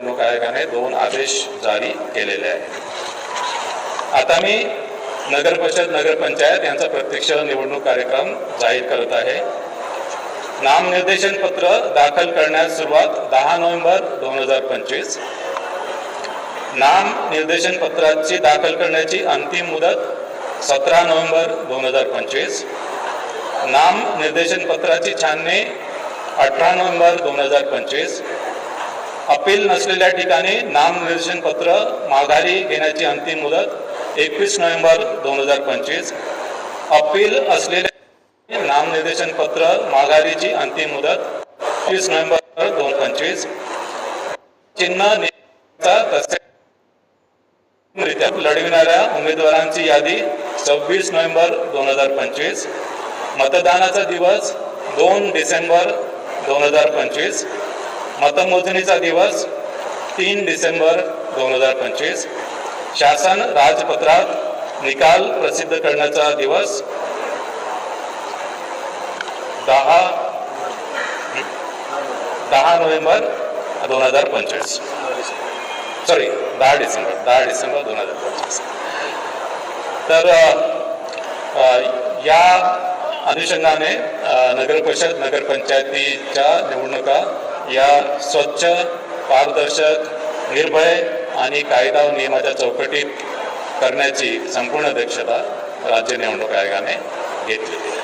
निवडणूक आयोगाने दोन आदेश जारी केलेले आहेत. आता मी नगर परिषद नगरपंचायत यांचा प्रत्यक्ष निवडणूक कार्यक्रम जाहीर करत आहे. नामनिर्देशन पत्र दाखल करण्यास सुरुवात दहा नोव्हेंबर दोन हजार पंचवीस. नाम निर्देशन पत्राची दाखल करण्याची अंतिम मुदत सतरा नोव्हेंबर दोन हजार पंचवीस. नाम निर्देशन पत्राची छाननी अठरा नोव्हेंबर दोन हजार पंचवीस. अपील नसलेल्या ठिकाणी नामनिर्देशन पत्र माघारी घेण्याची अंतिम मुदत एकवीस नोव्हेंबर दोन हजार पंचवीस. अपील असलेल्या नामनिर्देशन पत्र माघारीची अंतिम मुदत तीस नोव्हेंबर दोन पंचवीस. चिन्ह तसेच लढविणाऱ्या उमेदवारांची यादी सव्वीस नोव्हेंबर दोन हजार पंचवीस. मतदानाचा दिवस दोन डिसेंबर दोन हजार पंचवीस. मतमोजणीचा दिवस तीन डिसेंबर दोन हजार पंचवीस. शासन राजपत्रात निकाल प्रसिद्ध करण्याचा दिवस दहा दहा नोव्हेंबर दोन हजार पंचवीस. सॉरी दहा डिसेंबर दहा डिसेंबर दोन हजार पंचवीस. तर या अनुषंगाने नगर परिषद नगरपंचायतीच्या निवडणुका या स्वच्छ पारदर्शक निर्भय आणि कायदा व नियमाच्या चौकटीत करण्याची संपूर्ण दक्षता राज्य निवडणूक आयोगाने घेतलेली आहे.